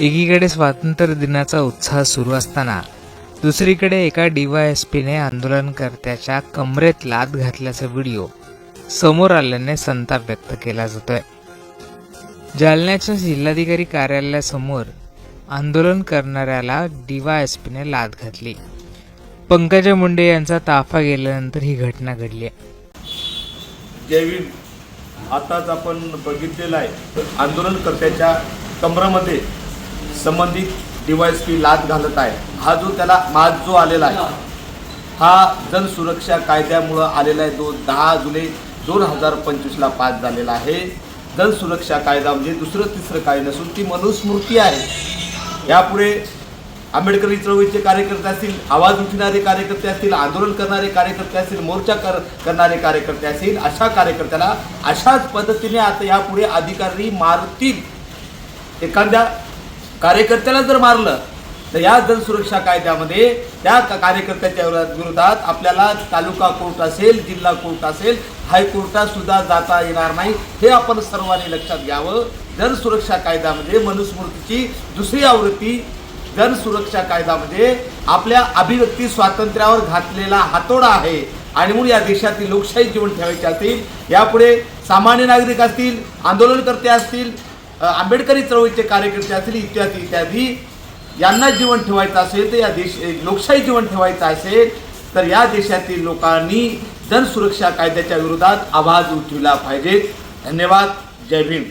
एकीकडे स्वातंत्र्य दिनाचा उत्साह सुरू असताना दुसरीकडे एका डीवायएसपीने आंदोलनकर्त्याच्या कमरेत लाद घातल्याचा व्हिडिओ समोर आल्याने संताप व्यक्त केला जातोय. जालन्याच्या जिल्हाधिकारी कार्यालयासमोर आंदोलन करणाऱ्याला डीवायएसपीने लाद घातली. पंकजा मुंडे यांचा ताफा गेल्यानंतर ही घटना घडली. आहे आताच आपण बघितलेलं आहे आंदोलनकर्त्याच्या कमरामध्ये संबंधित डिवाइस पी लाद घालत आहे. हा जो त्याला माज जो आलेला आहे हा जनसुरक्षा कायद्यामुळं आलेला आहे. जो दहा जुलै दोन हजार पंचवीसला पास झालेला आहे. जनसुरक्षा कायदा म्हणजे दुसरं तिसरं काय नसून ती मनुस्मृती आहे. यापुढे आंबेडकरी चळवळीचे कार्यकर्ते असतील आवाज उठणारे कार्यकर्ते असतील आंदोलन करणारे कार्यकर्ते असतील मोर्चा कर करणारे कार्यकर्ते असतील अशा कार्यकर्त्याला अशाच पद्धतीने आता यापुढे अधिकारी मारतील. एखाद्या कार्यकर्त्याला जर मारलं तर या जनसुरक्षा कायद्यामध्ये त्या कार्यकर्त्याच्या विरोधात- आपल्याला तालुका कोर्ट असेल जिल्हा कोर्ट असेल हायकोर्टात सुद्धा जाता येणार नाही. हे आपण सर्वांनी लक्षात घ्यावं. जनसुरक्षा कायद्यामध्ये मनुस्मृतीची दुसरी आवृत्ती जनसुरक्षा कायदा म्हणजे आपल्या अभिव्यक्ती स्वातंत्र्यावर घातलेला हातोडा आहे. आणि म्हणून या देशातील लोकशाही जीवन ठेवायचे असतील. यापुढे सामान्य नागरिक असतील आंदोलनकर्ते असतील आंबेडकरी चळवळीचे कार्यकर्ते असतील इत्यादी इत्यादी यांना जीवन ठेवायचं असेल तर या देश लोकशाही जीवन ठेवायचं असेल तर या देशातील लोकांनी जनसुरक्षा कायद्याच्या विरोधात आवाज उठविला पाहिजे. धन्यवाद. जय भीम.